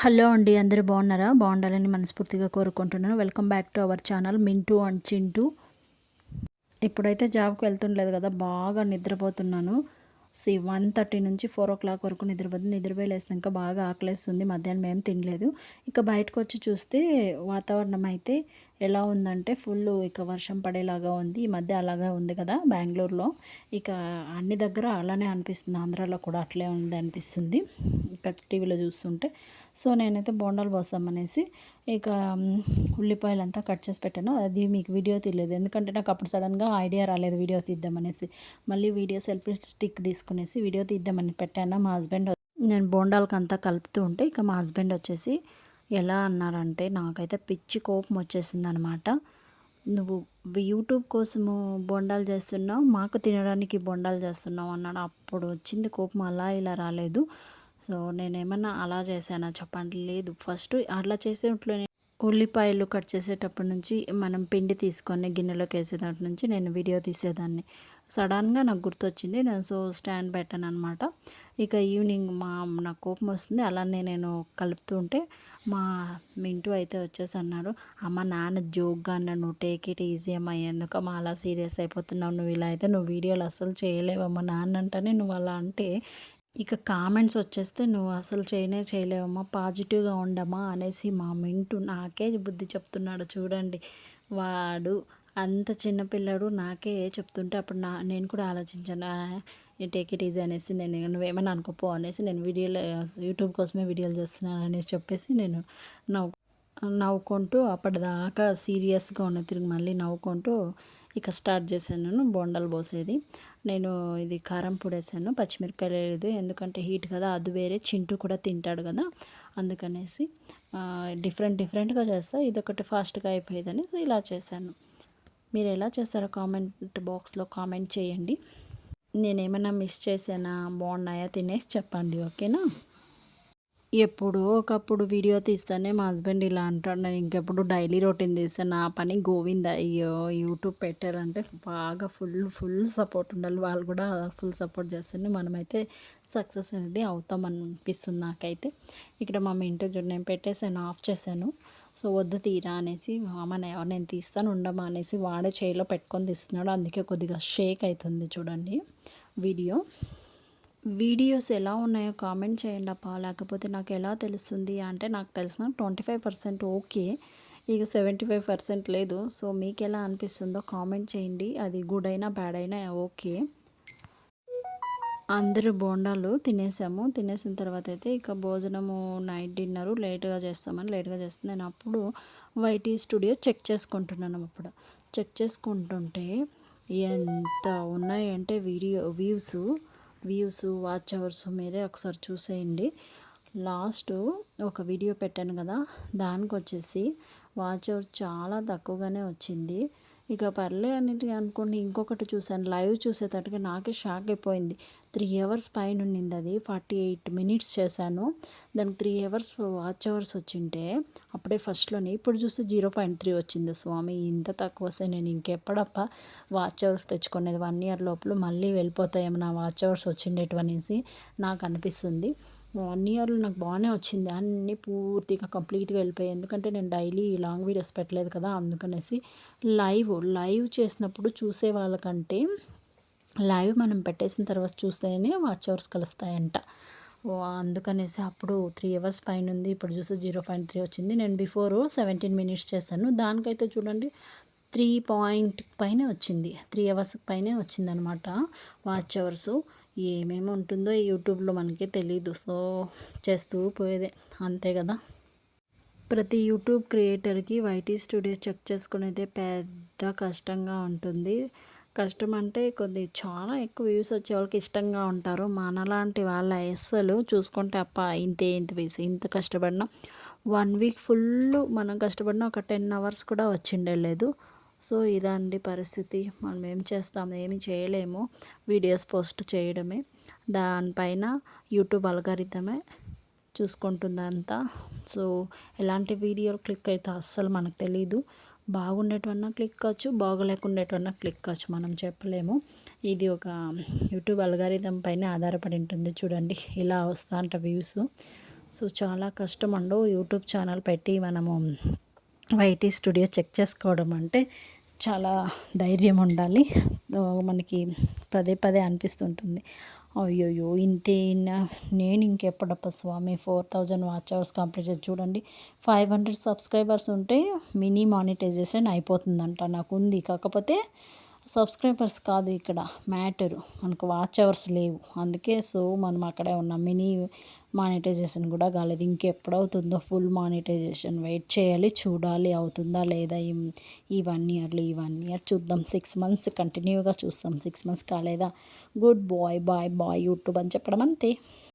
Hello అండి అందరూ బాగున్నారా? బాగుండాలని మనస్ఫూర్తిగా కోరుకుంటున్నాను. Welcome back to our channel Mintu and Chintu ఇప్పుడైతే జాబ్కి వెళ్తుండలేదు కదా బాగా నిద్రపోతున్నాను. సి వన్ థర్టీ నుంచి ఫోర్ ఓ క్లాక్ వరకు నిద్రపోతుంది. నిద్రపోయలేసినాక బాగా ఆకలేస్తుంది. మధ్యాహ్నం ఏం తినలేదు. ఇక బయటకు వచ్చి చూస్తే వాతావరణం అయితే ఎలా ఉందంటే ఫుల్ ఇక వర్షం పడేలాగా ఉంది. ఈ మధ్య అలాగే ఉంది కదా బెంగళూరులో. ఇక అన్ని దగ్గర అలానే అనిపిస్తుంది. ఆంధ్రాలో కూడా అట్లే ఉంది అనిపిస్తుంది. ఇక టీవీలో చూస్తుంటే. సో నేనైతే బోండాలు పోస్తామనేసి ఇక ఉల్లిపాయలు అంతా కట్ చేసి పెట్టాను. అది మీకు వీడియో తీయలేదు. ఎందుకంటే నాకు అప్పుడు సడన్గా ఐడియా రాలేదు వీడియో తీద్దామనేసి మళ్ళీ వీడియో సెల్ఫీ స్టిక్ తీసుకునేసి వీడియో తీద్దామని పెట్టాను. మా హస్బెండ్ నేను బోండాలకు అంతా కలుపుతూ ఉంటే ఇక మా హస్బెండ్ వచ్చేసి ఎలా అన్నారంటే నాకైతే పిచ్చి కోపం వచ్చేసింది అనమాట నువ్వు యూట్యూబ్ కోసము బొండాలు చేస్తున్నావు మాకు తినడానికి బొండాలు చేస్తున్నావు అన్నాడు. అప్పుడు వచ్చింది కోపం అలా ఇలా రాలేదు. సో నేనేమన్నా అలా చేశానా చెప్పండి. లేదు ఫస్ట్ అట్లా చేసేట్లో ఉల్లిపాయలు కట్ చేసేటప్పటి నుంచి మనం పిండి తీసుకొని గిన్నెలోకి వేసేటప్పటి నుంచి నేను వీడియో తీసేదాన్ని. సడన్గా నాకు గుర్తొచ్చింది. నేను సో స్టాండ్ పెట్టాను అనమాట ఇక ఈవినింగ్ మా నాకు కోపం వస్తుంది. అలానే నేను కలుపుతూ ఉంటే మా మింటూ అయితే వచ్చేసి అన్నారు అమ్మ నాన్న జోక్గా అన్నాడు టేక్ ఇట్ ఈజీ అమ్మ. ఎందుకమ్మా అలా సీరియస్ అయిపోతున్నావు? నువ్వు ఇలా అయితే నువ్వు వీడియోలు అస్సలు చేయలేవమ్మా నాన్న అంటేనే నువ్వు అలా అంటే ఇక కామెంట్స్ వచ్చేస్తే నువ్వు అసలు చేయనే చేయలేవమ్మా. పాజిటివ్గా ఉండమ్మా అనేసి మా మింటూ నాకే బుద్ధి చెప్తున్నాడు. చూడండి. వాడు అంత చిన్నపిల్లడు నాకే చెప్తుంటే అప్పుడు నా నేను కూడా ఆలోచించాను టేక్ ఇట్ ఈజీ అనేసి నేను నువ్వేమైనా అనుకోపో అనేసి నేను వీడియోలు యూట్యూబ్ కోసమే వీడియోలు చేస్తున్నాను అనేసి చెప్పేసి నేను నవ్వు నవ్వుకుంటూ అప్పటిదాకా సీరియస్గా ఉన్న తిరిగి మళ్ళీ నవ్వుకుంటూ ఇక స్టార్ట్ చేశాను బొండలు పోసేది. నేను ఇది కారం పొడి వేసాను పచ్చిమిరపకాయలు లేదు ఎందుకంటే హీట్ కదా అది వేరే చింటూ కూడా తింటాడు కదా అందుకనేసి డిఫరెంట్ డిఫరెంట్గా చేస్తా ఇదొకటి ఫాస్ట్గా అయిపోయేదని ఇలా చేశాను. మీరు ఎలా చేస్తారో కామెంట్ బాక్స్లో కామెంట్ చేయండి. నేనేమైనా మిస్ చేసానా బాగున్నాయా? తినేసి చెప్పండి ఓకేనా? ఎప్పుడో ఒకప్పుడు వీడియో తీస్తానే మా హస్బెండ్ ఇలా అంటాడు. నేను ఇంకెప్పుడు డైలీ రొటీన్ తీస్తాను నా పని గోవింద. అయ్యో యూట్యూబ్ పెట్టారంటే బాగా ఫుల్ ఫుల్ సపోర్ట్ ఉండాలి. వాళ్ళు కూడా ఫుల్ సపోర్ట్ చేస్తారు మనమైతే సక్సెస్ అనేది అవుతామనిపిస్తుంది నాకైతే. ఇక్కడ మా ఇంటి నేను పెట్టేసాను ఆఫ్ చేశాను. సో వద్దు తీరా అనేసి అమ్మ నేను తీస్తాను ఉండమా అనేసి వాడే చేయిలో పెట్టుకొని తీస్తున్నాడు. అందుకే కొద్దిగా షేక్ అవుతుంది చూడండి వీడియో. వీడియోస్ ఎలా ఉన్నాయో కామెంట్ చేయండి అప్ప లేకపోతే నాకు ఎలా తెలుస్తుంది అంటే నాకు తెలిసిన ట్వంటీ ఫైవ్ పర్సెంట్ ఓకే. ఇక సెవెంటీ ఫైవ్ పర్సెంట్ లేదు. సో మీకు ఎలా అనిపిస్తుందో కామెంట్ చేయండి. అది గుడ్ అయినా బ్యాడ్ అయినా ఓకే. అందరూ బోండాలు తినేసాము. తినేసిన తర్వాత అయితే ఇక భోజనము నైట్ డిన్నరు లేట్గా చేస్తామని లేట్గా చేస్తుంది. నేను అప్పుడు వైటీ స్టూడియో చెక్ చేసుకుంటున్నాను అప్పుడు. చెక్ చేసుకుంటుంటే ఎంత ఉన్నాయంటే video views. Views watch hours మీరే ఒకసారి చూసేయండి. లాస్ట్ ఒక వీడియో పెట్టాను కదా దానికి వచ్చేసి వాచ్ అవర్ చాలా తక్కువగానే వచ్చింది. ఇక పర్లే అన్నిటి అనుకోండి ఇంకొకటి చూశాను లైవ్ చూసేటట్టుగా నాకే షాక్ అయిపోయింది. త్రీ అవర్స్ పైన ఉండింది అది ఫార్టీ ఎయిట్ మినిట్స్ చేశాను. దానికి త్రీ అవర్స్ వాచ్ అవర్స్ వచ్చింటే అప్పుడే ఫస్ట్లోనే ఇప్పుడు చూస్తే జీరో పాయింట్ త్రీ వచ్చింది. స్వామి ఇంత తక్కువ వస్తే నేను ఇంకెప్పుడప్ప వాచ్ అవర్స్ తెచ్చుకునేది? వన్ ఇయర్ లోపల మళ్ళీ వెళ్ళిపోతాయేమో నా వాచ్ అవర్స్ వచ్చిండేటివనేసి నాకు అనిపిస్తుంది. వన్ ఇయర్లో నాకు బాగానే వచ్చింది. అన్నీ పూర్తిగా కంప్లీట్గా వెళ్ళిపోయాయి. ఎందుకంటే నేను డైలీ లాంగ్ వీడియోస్ పెట్టలేదు కదా అందుకనేసి లైవ్ లైవ్ చేసినప్పుడు చూసే వాళ్ళకంటే లైవ్ మనం పెట్టేసిన తర్వాత చూస్తేనే వాచ్ అవర్స్ కలుస్తాయంట. అందుకనేసి అప్పుడు త్రీ అవర్స్ పైన ఉంది ఇప్పుడు చూస్తే జీరో పాయింట్ త్రీ వచ్చింది. నేను బిఫోర్ సెవెంటీన్ మినిట్స్ చేశాను. దానికైతే చూడండి త్రీ పాయింట్ పైనే వచ్చింది. త్రీ అవర్స్ పైనే వచ్చిందనమాట వాచ్ అవర్స్. ఏమేమి ఉంటుందో యూట్యూబ్లో మనకి తెలీదు. సో చేస్తూ పోయేదే. అంతే కదా? ప్రతి యూట్యూబ్ క్రియేటర్కి వైటీ స్టూడియో చెక్ చేసుకునేదే పెద్ద కష్టంగా ఉంటుంది. కష్టం అంటే కొద్ది చాలా ఎక్కువ వ్యూస్ వచ్చే వాళ్ళకి ఇష్టంగా ఉంటారు. మనలాంటి వాళ్ళ అస్సలు చూసుకుంటే అప్ప ఇంతే ఇంత వేసి ఇంత కష్టపడినా వన్ వీక్ ఫుల్ మనం కష్టపడినా ఒక టెన్ అవర్స్ కూడా వచ్చిండే లేదు. సో ఇదండి పరిస్థితి. మనం ఏం చేస్తాం ఏమి చేయలేము. వీడియోస్ పోస్ట్ చేయడమే. దానిపైన యూట్యూబ్ అల్గారిథమే చూసుకుంటుందంతా. సో ఎలాంటి వీడియోలు క్లిక్ అయితే అస్సలు మనకు తెలీదు. బాగుండేటన్నా క్లిక్ కావచ్చు బాగోలేకుండేటన్నా క్లిక్ కావచ్చు మనం చెప్పలేము. ఇది ఒక యూట్యూబ్ అల్గారిథం పైన ఆధారపడి ఉంటుంది. చూడండి ఇలా వస్తా అంట వ్యూస్. సో చాలా కష్టం అండు యూట్యూబ్ ఛానల్ పెట్టి మనము వైటీ స్టూడియో చెక్ చేసుకోవడం అంటే చాలా ధైర్యం ఉండాలి. మనకి పదే పదే అనిపిస్తుంటుంది. అయ్యోయ్యో ఇంతే నేను ఇంకెప్పుడప్ప స్వామి four thousand watch hours complete చేసి చూడండి. ఫైవ్ హండ్రెడ్ సబ్స్క్రైబర్స్ ఉంటే మినీ మానిటైజేషన్ అయిపోతుందంట. నాకు ఉంది. కాకపోతే సబ్స్క్రైబర్స్ కాదు ఇక్కడ మ్యాటరు. మనకు వాచ్ అవర్స్ లేవు. అందుకే సో మనం అక్కడే ఉన్నాం. మినీ మానిటైజేషన్ కూడా కాలేదు. ఇంకెప్పుడవుతుందో ఫుల్ మానిటైజేషన్. వెయిట్ చేయాలి చూడాలి అవుతుందా లేదా ఈ- ఈ వన్ ఇయర్లో ఈ వన్ ఇయర్ చూద్దాం. సిక్స్ మంత్స్ కంటిన్యూగా చూస్తాం. సిక్స్ మంత్స్ కాలేదా? Good bye bye bye YouTube అని చెప్పడం అంతే.